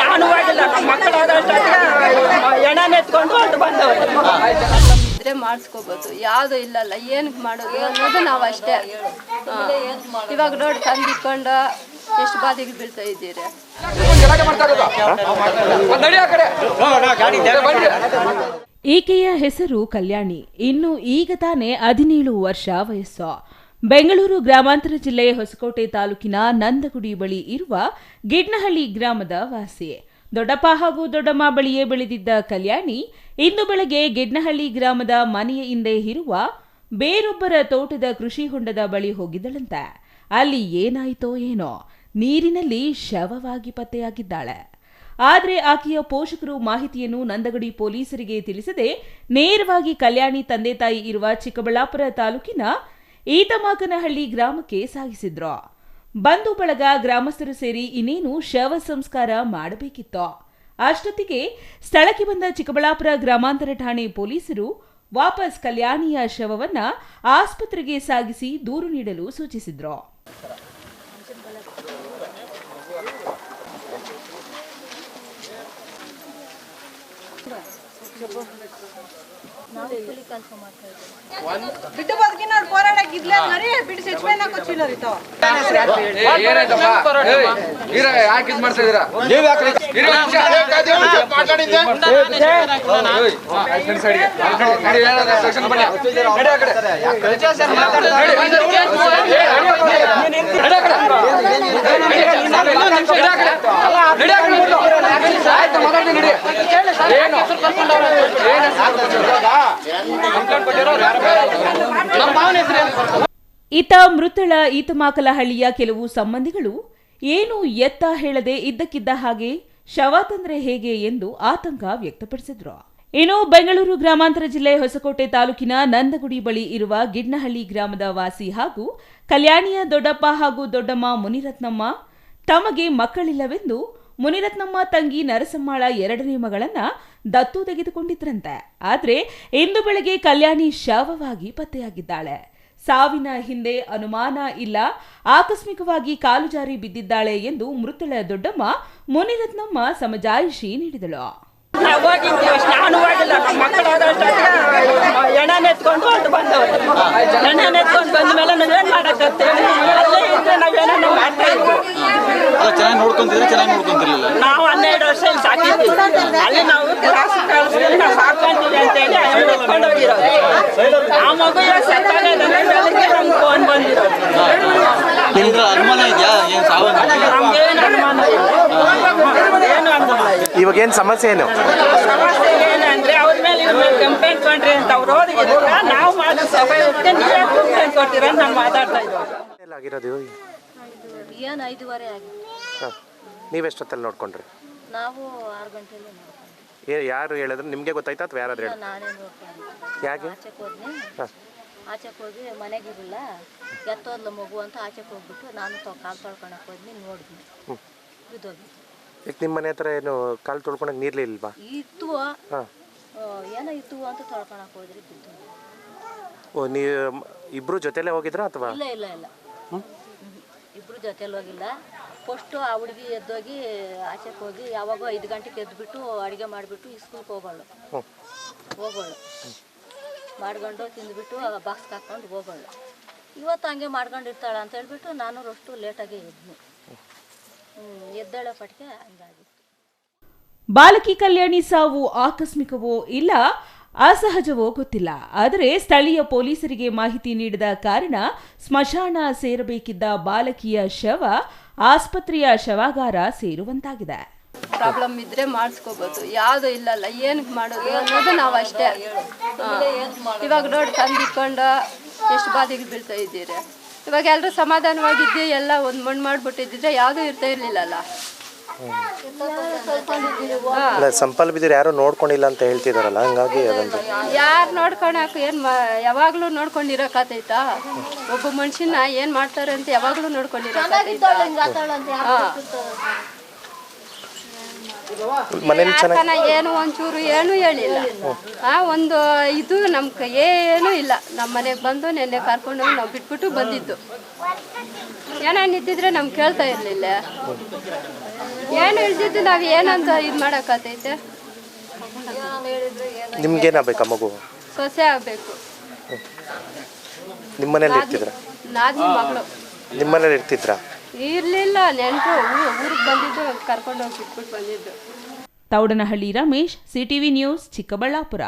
ನಾನು ಹೋಗಿಲ್ಲ ಹೊರಟು ಬಂದವರು ಇದ್ರೆ ಮಾಡಿಸ್ಕೋಬೋದು. ಯಾವುದು ಇಲ್ಲಲ್ಲ ಏನಕ್ಕೆ ಮಾಡೋದು ಅನ್ನೋದು ನಾವು ಅಷ್ಟೇ. ಇವಾಗ ನೋಡಿ ತಂದಿಟ್ಕೊಂಡು ಎಷ್ಟು ಬಾಧೆಗೆ ಬೀಳ್ತಾ ಇದ್ದೀರಿ? ಈಕೆಯ ಹೆಸರು ಕಲ್ಯಾಣಿ. ಇನ್ನು ಈಗ ತಾನೇ ಹದಿನೇಳು ವರ್ಷ ವಯಸ್ಸು. ಬೆಂಗಳೂರು ಗ್ರಾಮಾಂತರ ಜಿಲ್ಲೆ ಹೊಸಕೋಟೆ ತಾಲೂಕಿನ ನಂದಗುಡಿ ಬಳಿ ಇರುವ ಗಿಡ್ನಹಳ್ಳಿ ಗ್ರಾಮದ ವಾಸಿ. ದೊಡ್ಡಪ್ಪ ಹಾಗೂ ದೊಡ್ಡಮ್ಮ ಬಳಿಯೇ ಬೆಳೆದಿದ್ದ ಕಲ್ಯಾಣಿ ಇಂದು ಬೆಳಗ್ಗೆ ಗಿಡ್ನಹಳ್ಳಿ ಗ್ರಾಮದ ಮನೆಯ ಹಿಂದೆ ಇರುವ ಬೇರೊಬ್ಬರ ತೋಟದ ಕೃಷಿ ಹೊಂಡದ ಬಳಿ ಹೋಗಿದ್ದಳಂತೆ. ಅಲ್ಲಿ ಏನಾಯ್ತೋ ಏನೋ. ನೀರಿನಲ್ಲಿ ಶವವಾಗಿ ಪತ್ತೆಯಾಗಿದ್ದಾಳೆ. ಆದರೆ ಆಕೆಯ ಪೋಷಕರು ಮಾಹಿತಿಯನ್ನು ನಂದಗಡಿ ಪೊಲೀಸರಿಗೆ ತಿಳಿಸದೆ ನೇರವಾಗಿ ಕಲ್ಯಾಣಿ ತಂದೆ ತಾಯಿ ಇರುವ ಚಿಕ್ಕಬಳ್ಳಾಪುರ ತಾಲೂಕಿನ ಈತಮಾಕನಹಳ್ಳಿ ಗ್ರಾಮಕ್ಕೆ ಸಾಗಿಸಿದ್ರು. ಬಂಧು ಬಳಗ ಗ್ರಾಮಸ್ಥರು ಸೇರಿ ಇನ್ನೇನು ಶವ ಸಂಸ್ಕಾರ ಮಾಡಬೇಕಿತ್ತು. ಅಷ್ಟೊತ್ತಿಗೆ ಸ್ಥಳಕ್ಕೆ ಬಂದ ಚಿಕ್ಕಬಳ್ಳಾಪುರ ಗ್ರಾಮಾಂತರ ಠಾಣೆ ಪೊಲೀಸರು ವಾಪಸ್ ಕಲ್ಯಾಣಿಯ ಶವವನ್ನ ಆಸ್ಪತ್ರೆಗೆ ಸಾಗಿಸಿ ದೂರು ನೀಡಲು ಸೂಚಿಸಿದ್ರು. ಬಿಟ್ಟು ಯಾಕೆ ಮಾಡ್ತಾ ಇದೀರಾ ಮಾತಾಡಿದ್ದೆ ಈತ ಮೃತಳ ಈತಮಾಕಲಹಳ್ಳಿಯ ಕೆಲವು ಸಂಬಂಧಿಗಳು ಏನು ಎತ್ತ ಹೇಳದೆ ಇದ್ದಕ್ಕಿದ್ದ ಹಾಗೆ ಶವ ತಂದ್ರೆ ಹೇಗೆ ಎಂದು ಆತಂಕ ವ್ಯಕ್ತಪಡಿಸಿದ್ರು. ಇನ್ನು ಬೆಂಗಳೂರು ಗ್ರಾಮಾಂತರ ಜಿಲ್ಲೆ ಹೊಸಕೋಟೆ ತಾಲೂಕಿನ ನಂದಗುಡಿ ಬಳಿ ಇರುವ ಗಿಡ್ನಹಳ್ಳಿ ಗ್ರಾಮದ ವಾಸಿ ಹಾಗೂ ಕಲ್ಯಾಣಿಯ ದೊಡ್ಡಪ್ಪ ಹಾಗೂ ದೊಡ್ಡಮ್ಮ ಮುನಿರತ್ನಮ್ಮ ತಮಗೆ ಮಕ್ಕಳಿಲ್ಲವೆಂದು ಮುನಿರತ್ನಮ್ಮ ತಂಗಿ ನರಸಮ್ಮಾಳ ಎರಡನೇ ಮಗಳನ್ನ ದತ್ತು ತೆಗೆದುಕೊಂಡಿದ್ರಂತೆ. ಆದ್ರೆ ಇಂದು ಬೆಳಗ್ಗೆ ಕಲ್ಯಾಣಿ ಶವವಾಗಿ ಪತ್ತೆಯಾಗಿದ್ದಾಳೆ. ಸಾವಿನ ಹಿಂದೆ ಅನುಮಾನ ಇಲ್ಲ, ಆಕಸ್ಮಿಕವಾಗಿ ಕಾಲು ಜಾರಿ ಬಿದ್ದಿದ್ದಾಳೆ ಎಂದು ಮೃತಳ ದೊಡ್ಡಮ್ಮ ಮುನಿರತ್ನಮ್ಮ ಸಮಜಾಯಿಷಿ ನೀಡಿದಳು. ಎಣ್ಣೆ ಬಂದವರು. ಎಣ್ಣೆ ಬಂದ ಮೇಲೆ ನಾವೇನ್ ಮಾಡಕತ್ತೇವೆ ಅಲ್ಲೇ ಇದ್ರೆ ನಾವೇನೋ ಮಾಡ್ತಾ ಇದ್ವಿ ಅಲ್ಲ ಚೆನ್ನಾಗಿ ನೋಡ್ಕೊಂತಿದ್ರೆ ಚೆನ್ನಾಗಿ ನೋಡ್ಕೊಂತಿರ್ಲಿಲ್ಲ. ನಾವು ಹನ್ನೆರಡು ವರ್ಷ ಇಲ್ಲಿ ಸಾಕಿದ್ವಿ. ಅಲ್ಲಿ ನಾವು ಕ್ಲಾಸ್ ಕಳಿಸ್ತೀವಿ ನಾವು ಸಾಕೊಂತೀವಿ ಅಂತ ಹೇಳಿ ಎತ್ಕೊಂಡು ಹೋಗಿರೋದು. ಆ ಮಗು ಇವಾಗ ಸತ್ತಾಗ ಬೆಳಗ್ಗೆ ನಮ್ಗೆ ಫೋನ್ ಬಂದಿರೋದು. ನಿಮ್ದು ಅನುಮಾನ ಇದೆಯಾ? ಏನು ಸಾವು ನಮ್ಗೇನು ಅನುಮಾನ ಇಲ್ಲ. ಏನು ಅನುಮಾನ ಇಲ್ಲ. ಇವಾಗ ಏನು? ಸಮಸ್ಯೆ ಏನು ಸಮಸ್ಯೆ ಏನಂದ್ರೆ ಅವ್ರ ಮೇಲೆ ಇವ್ರ ಕಂಪ್ಲೇಂಟ್ ಕೊಡ್ರಿ ಅಂತ ಅವ್ರು ನಾವು ಮಾಡೋ ಸಭೆ ನೀವೇ ಕಂಪ್ಲೇಂಟ್ ಕೊಡ್ತೀರ ಅಂತ ನಾನು ಮಾತಾಡ್ತಾ ಆಗಿರೋದು ಏನು ಐದುವರೆ ಆಗಿದೆ? ನೀವೆಷ್ಟೊತ್ತಲ್ಲಿ ನೋಡ್ಕೊಂಡ್ರಿ? ನಾವು ಆರು ಗಂಟೆಯಲ್ಲಿ ನೋಡ್ಕೊಂಡ್ವಿ. ಏ ಯಾರು ಹೇಳಿದ್ರು? ನಿಮಗೆ ಗೊತ್ತಾಯ್ತಾ ಅಥವಾ ಯಾರಾದ್ರೂ ಹೇಳಿ ನಾನೇ ನೋಡ್ಕೊಂಡೆ ಯಾಕೆ? ಆಚೆಗೆ ಹೋದ್ನಿ. ಆಚೆಗೆ ಹೋಗಿ ಮನೆಗಿರಲಿಲ್ಲ ಎತ್ತೋದ್ಲ ಮಗು ಅಂತ ಆಚೆಗೆ ಹೋಗ್ಬಿಟ್ಟು ನಾನು ತೊ ಕಾಲು ತೊಳ್ಕೊಳಕ್ಕೆ ಹೋದ್ನಿ ನೋಡಿದ್ನಿ ಬಿದ್ದೋಗಿ ಈಗ ನಿಮ್ಮ ಮನೆ ಹತ್ರ ಏನು ಕಾಲು ತೊಳ್ಕೊಳಕ್ಕೆ ನೀರ್ಲಿಲ್ವಾ ಇತ್ತು. ಹಾಂ. ಏನೋ ಇತ್ತು ಅಂತ ತೊಳ್ಕೊಳಕ್ಕೆ ಹೋದ್ರಿ ಓ ನೀವು ಇಬ್ರು ಜೊತೆಲೇ ಹೋಗಿದ್ರಾ ಅಥವಾ? ಇಲ್ಲ ಇಲ್ಲ ಇಲ್ಲ. ಇಬ್ರು ಜೊತೆಲಿ ಹೋಗಿಲ್ಲ. ಫಸ್ಟು ಆ ಹುಡುಗಿ ಎದ್ದೋಗಿ ಆಚೆಗೆ ಹೋಗಿ ಯಾವಾಗೋ ಐದು ಗಂಟೆಗೆ ಎದ್ದುಬಿಟ್ಟು ಅಡುಗೆ ಮಾಡಿಬಿಟ್ಟು ಸ್ಕೂಲ್ಗೆ ಹೋಗೋಳು. ಹೋಗೋಳು. ಮಾಡ್ಕೊಂಡು ತಿಂದ್ಬಿಟ್ಟು ಬಾಕ್ಸ್ ಹಾಕ್ಕೊಂಡು ಹೋಗೋಳು. ಇವತ್ತು ಹಂಗೆ ಮಾಡ್ಕೊಂಡಿರ್ತಾಳೆ ಅಂತ ಹೇಳ್ಬಿಟ್ಟು ನಾನು ಅಷ್ಟು ಲೇಟಾಗಿ ಎದ್ನಿ ಎದ್ದಾಳೆ ಎದ್ದೇಳೋ ಪಟ್ಟಿಗೆ ಹಂಗಾಗಿತ್ತು. ಬಾಲಕಿ ಕಲ್ಯಾಣಿ ಸಾವು ಆಕಸ್ಮಿಕವೋ ಇಲ್ಲ ಅಸಹಜವೋ ಗೊತ್ತಿಲ್ಲ. ಆದರೆ ಸ್ಥಳೀಯ ಪೊಲೀಸರಿಗೆ ಮಾಹಿತಿ ನೀಡಿದ ಕಾರಣ ಸ್ಮಶಾನ ಸೇರಬೇಕಿದ್ದ ಬಾಲಕಿಯ ಶವ ಆಸ್ಪತ್ರೆಯ ಶವಾಗಾರ ಸೇರುವಂತಾಗಿದೆ. ಪ್ರಾಬ್ಲಮ್ ಇದ್ರೆ ಮಾಡಿಸ್ಕೋಬೋದು. ಯಾವುದು ಇಲ್ಲಲ್ಲ, ಏನು ಮಾಡೋದು ಅನ್ನೋದು ನಾವು ಅಷ್ಟೇ. ಇವಾಗ ನೋಡಿ ತಂದಿಟ್ಕೊಂಡು ಎಷ್ಟು ಬಾಧೆಗೆ ಬೀಳ್ತಾ ಇದ್ದೀರಿ. ಇವಾಗ ಎಲ್ಲರೂ ಸಮಾಧಾನವಾಗಿದ್ದೆ ಎಲ್ಲ ಒಂದು ಮಣ್ಣು ಮಾಡಿಬಿಟ್ಟಿದ್ರೆ ಯಾವುದೂ ಇರ್ತಾ ಇರಲಿಲ್ಲಲ್ಲ. ಅಲ್ಲ ಸಂಪಲ್ ಬಿದ್ದಿರು ಯಾರು ನೋಡ್ಕೊಂಡಿಲ್ಲ ಅಂತ ಹೇಳ್ತಿದಾರಲ್ಲ ಹಂಗಾಗಿ ಅದೊಂದು. ಯಾರು ನೋಡ್ಕೊಳಕ್ಕೆ ಏನು ಯಾವಾಗಲೂ ನೋಡ್ಕೊಂಡಿರೋಕ್ಕಾತೈತಾ ಒಬ್ಬ ಮನುಷ್ಯನ ಏನು ಮಾಡ್ತಾರೆ ಅಂತ ಯಾವಾಗಲೂ ನೋಡ್ಕೊಂಡಿರೋ ಮನೇಲಿ ಚೆನ್ನಾಗಿ ಯಾಕನ ಏನು ಒಂಚೂರು ಏನು ಹೇಳಿಲ್ಲ. ಆ ಒಂದು ಇದು ನಮ್ ಏನು ಇಲ್ಲ. ನಮ್ಮ ಮನೆಗೆ ಬಂದು ನೆನ್ನೆ ಕರ್ಕೊಂಡು ನಾವು ಬಿಟ್ಬಿಟ್ಟು ಬಂದಿದ್ದು. ಏನೇನು ಇದ್ದಿದ್ರೆ ನಮ್ಗೆ ಕೇಳ್ತಾ ಇರ್ಲಿಲ್ಲ. ಏನು ಇಲ್ದಿದ್ದು ನಾವು ಏನಂತ ಇದು ಮಾಡಕತ್ತೈತೆ ನಿಮ್ಗೇನಾಗಬೇಕಾ ಮಗು? ಸೊಸೆ ಆಗ್ಬೇಕು. ನಿಮ್ಮ ಮನೇಲಿ ಇರ್ತಿದ್ರ? ನಾದ್ನಿ ಮಗಳು. ನಿಮ್ಮ ಮನೇಲಿ ಇರ್ತಿದ್ರಾ? ಇರ್ಲಿಲ್ಲ ನೆಂಟರು ಊರಿಗೆ ಬಂದಿದ್ದು ಕರ್ಕೊಂಡು ಹೋಗಿ ಬಿಟ್ಬಿಟ್ಟು ಬಂದಿದ್ದು. Taudanahalli Ramesh CTV news Chikkaballapur.